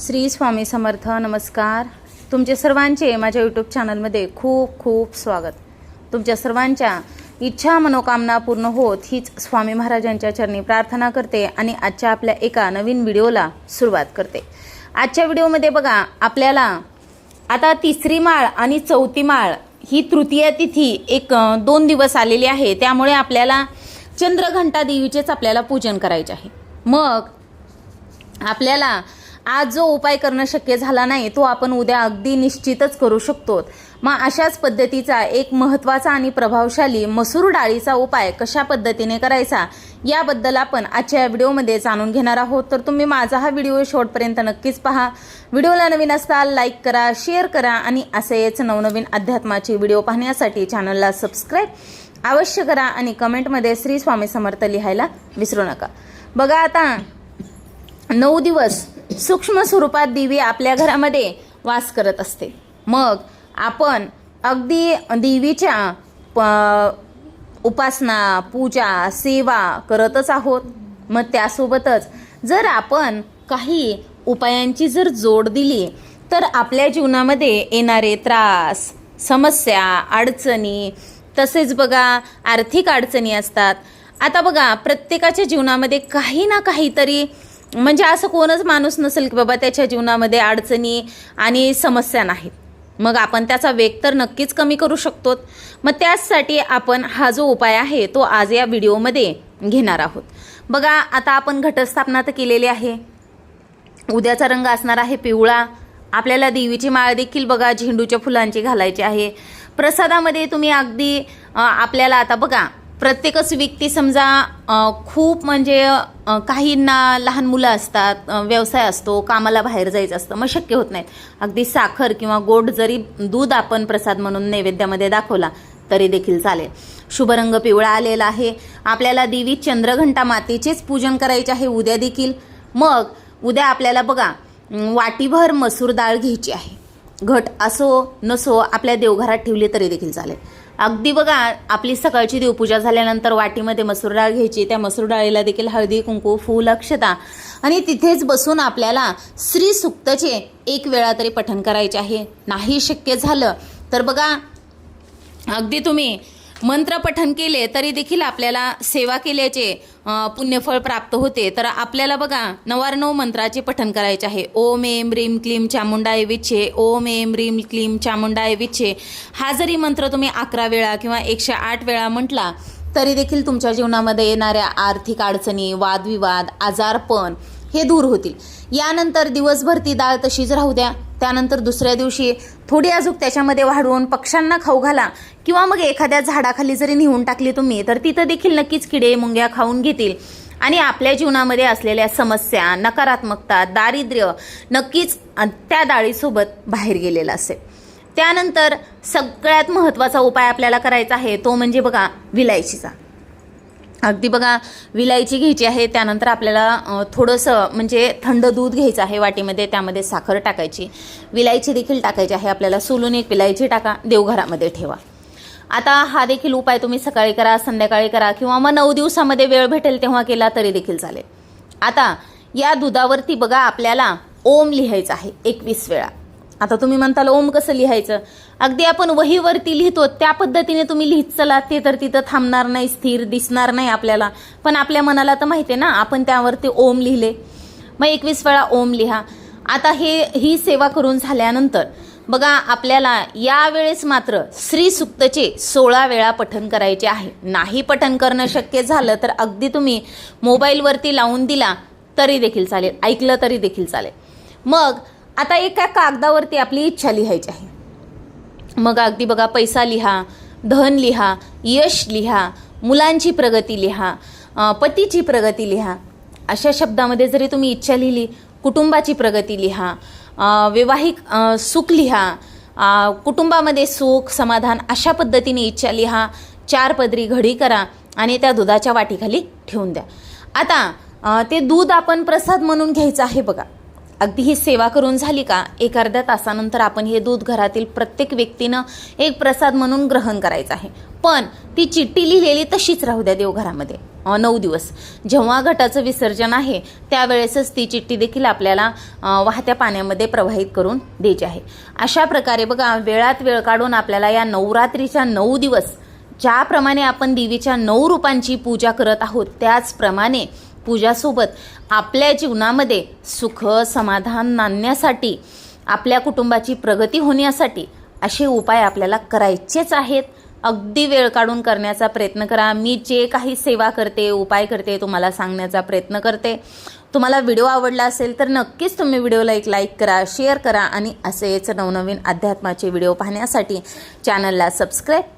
श्री स्वामी समर्थ नमस्कार. तुमचे सर्वांचे माझ्या यूट्यूब चॅनलमध्ये खूप खूप स्वागत. तुमच्या सर्वांच्या इच्छा मनोकामना पूर्ण होत हीच स्वामी महाराजांच्या चरणी प्रार्थना करते आणि आजच्या आपल्या एका नवीन व्हिडिओला सुरुवात करते. आजच्या व्हिडिओमध्ये बघा आपल्याला आता तिसरी माळ आणि चौथी माळ ही तृतीय तिथी एक दोन दिवस आलेली आहे. त्यामुळे आपल्याला चंद्रघंटा देवीचेच आपल्याला पूजन करायचे आहे. मग आपल्याला आज जो उपाय करणं शक्य झाला नाही तो आपण उद्या अगदी निश्चितच करू शकतो. मग अशाच पद्धतीचा एक महत्त्वाचा आणि प्रभावशाली मसूर डाळीचा उपाय कशा पद्धतीने करायचा याबद्दल आपण आजच्या या व्हिडिओमध्ये जाणून घेणार आहोत. तर तुम्ही माझा हा व्हिडिओ शेवटपर्यंत नक्कीच पहा. व्हिडिओला नवीन असाल लाईक करा शेअर करा आणि असेच नवनवीन अध्यात्माचे व्हिडिओ पाहण्यासाठी चॅनलला सबस्क्राईब अवश्य करा आणि कमेंटमध्ये श्री स्वामी समर्थ लिहायला विसरू नका. बघा आता नऊ दिवस सूक्ष्म स्वरूपात देवी आपल्या घरामध्ये वास करत असते. मग आपण अगदी देवीच्या प- उपासना पूजा सेवा करतच आहोत. मग त्यासोबतच जर आपण काही उपायांची जर जोड दिली तर आपल्या जीवनामध्ये येणारे त्रास समस्या अडचणी तसेच बघा आर्थिक अडचणी असतात. आता बघा प्रत्येकाच्या जीवनामध्ये काही ना काहीतरी म्हणजे असं कोणच माणूस नसेल की बाबा त्याच्या जीवनामध्ये अडचणी आणि समस्या नाहीत. मग आपण त्याचा वेग तर नक्कीच कमी करू शकतो मग त्याचसाठी आपण हा जो उपाय आहे तो आज या व्हिडिओमध्ये घेणार आहोत. बघा आता आपण घटस्थापना तर केलेली आहे. उद्याचा रंग असणार आहे पिवळा. आपल्याला देवीची माळ देखील बघा झेंडूच्या फुलांची घालायची आहे. प्रसादामध्ये तुम्ही अगदी आपल्याला आता बघा प्रत्येकच व्यक्ती समजा खूप म्हणजे काहींना लहान मुलं असतात व्यवसाय असतो कामाला बाहेर जायचं असतं मग शक्य होत नाहीत अगदी साखर किंवा गोड जरी दूध आपण प्रसाद म्हणून नैवेद्यामध्ये दाखवला तरी देखील चालेल. शुभरंग पिवळा आलेला आहे. आपल्याला देवी चंद्रघंटा मातेचेच पूजन करायचे आहे उद्या देखील. मग उद्या आपल्याला बघा वाटीभर मसूर डाळ घ्यायची आहे. घट असो नसो आपल्या देवघरात ठेवली तरी देखील चालेल. अगदी बघा आपली सकाळची देवपूजा झाल्यानंतर वाटीमध्ये मसूर डाळ घ्यायची त्या मसूर डाळीला देखील हळदी कुंकू फूल अक्षता. आणि तिथेच बसून आपल्याला श्री सुक्तचे एक वेळा तरी पठण करायचे आहे. नाही शक्य झालं. तर बघा अगदी तुम्ही मंत्र पठन केले तरी देखील आपल्याला सेवा केल्याचे पुण्यफळ प्राप्त होते. तर आपल्याला बघा नवार्णव मंत्राचे पठन करायचे आहे. ओम एम रीम क्लीम चामुंडाय विच्छे ओम एम रीम क्लीम चामुंडाय विच्छे. हा जरी मंत्र तुम्ही अकरा वेळा किंवा एकशे आठ वेळा म्हटला तरी देखील तुमच्या जीवनामध्ये येणाऱ्या आर्थिक अडचणी वादविवाद आजारपण हे दूर होतील. यानंतर दिवसभर ती डाळ तशीच राहू द्या. त्यानंतर दुसऱ्या दिवशी थोडी अजूक त्याच्यामध्ये वाढवून पक्ष्यांना खाऊ घाला किंवा मग एखाद्या झाडाखाली जरी नेऊन टाकली तुम्ही तर तिथं देखील नक्कीच किडे मुंग्या खाऊन घेतील. आणि आपल्या जीवनामध्ये असलेल्या समस्या नकारात्मकता दारिद्र्य नक्कीच त्या डाळीसोबत बाहेर गेलेलं असेल. त्यानंतर सगळ्यात महत्त्वाचा उपाय आपल्याला करायचा आहे तो म्हणजे बघा विलायचीचा. अगदी बघा विलायची घ्यायची आहे त्यानंतर आपल्याला थोडंसं म्हणजे थंड दूध घ्यायचं आहे वाटीमध्ये त्यामध्ये साखर टाकायची. विलायची देखील टाकायची आहे आपल्याला. सोलून एक विलायची टाका देवघरामध्ये ठेवा. आता हा देखील उपाय तुम्ही सकाळी करा संध्याकाळी करा किंवा मग नऊ दिवसामध्ये वेळ भेटेल तेव्हा केला तरी देखील चालेल. आता या दुधावरती बघा आपल्याला ओम लिहायचं आहे एकवीस वेळा. आता तुम्ही म्हणताल ओम कसं लिहायचं? अगदी आपण वहीवरती लिहितो त्या पद्धतीने तुम्ही लिहित चला ते तर तिथं थांबणार नाही स्थिर दिसणार नाही आपल्याला. पण आपल्या मनाला तर माहिती आहे ना आपण त्यावरती ओम लिहिले. मग एकवीस वेळा ओम लिहा. आता हे ही सेवा करून झाल्यानंतर बघा आपल्याला यावेळेस मात्र श्री सुक्तचे सोळा वेळा पठन करायचे आहे. नाही पठन करणं शक्य झालं तर अगदी तुम्ही मोबाईलवरती लावून दिला तरी देखील चालेल. ऐकलं तरी देखील चालेल. मग आता एका कागदावरती आपली इच्छा लिहायची आहे. मग अगदी बघा पैसा लिहा धन लिहा यश लिहा मुलांची प्रगती लिहा पतीची प्रगती लिहा. अशा शब्दामध्ये जरी तुम्ही इच्छा लिहिली कुटुंबाची प्रगती लिहा वैवाहिक सुख लिहा कुटुंबामध्ये सुख समाधान अशा पद्धतीने इच्छा लिहा चार पदरी घडी करा आणि त्या दुधाच्या वाटीखाली ठेवून द्या. आता ते दूध आपण प्रसाद म्हणून घ्यायचं आहे बघा. अगदी ही सेवा करून झाली का? एक अर्ध्या तासानंतर आपण हे दूध घरातील प्रत्येक व्यक्तीनं एक प्रसाद म्हणून ग्रहण करायचं आहे. पण ती चिठ्ठी लिहिलेली तशीच राहू द्या देवघरामध्ये. नऊ दिवस. जेव्हा घटाचं विसर्जन आहे त्यावेळेसच ती चिठ्ठी देखील आपल्याला वाहत्या पाण्यामध्ये प्रवाहित करून द्यायची आहे. अशा प्रकारे बघा वेळात वेळ काढून आपल्याला या नवरात्रीच्या नऊ दिवस ज्याप्रमाणे आपण देवीच्या नऊ रूपांची पूजा करत आहोत त्याचप्रमाणे पूजासोबत आपल्या जीवनामध्ये सुख समाधान नांदण्यासाठी आपल्या कुटुंबाची प्रगती होण्यासाठी असे उपाय आपल्याला करायचेच आहेत. अगदी वेळ काढून करण्याचा प्रयत्न करा. मी जे काही सेवा करते उपाय करते तुम्हाला सांगण्याचा प्रयत्न करते. तुम्हाला व्हिडिओ आवडला असेल तर नक्कीच तुम्ही व्हिडिओला एक लाईक करा शेअर करा आणि असेच नवनवीन अध्यात्माचे व्हिडिओ पाहण्यासाठी चॅनलला सबस्क्राईब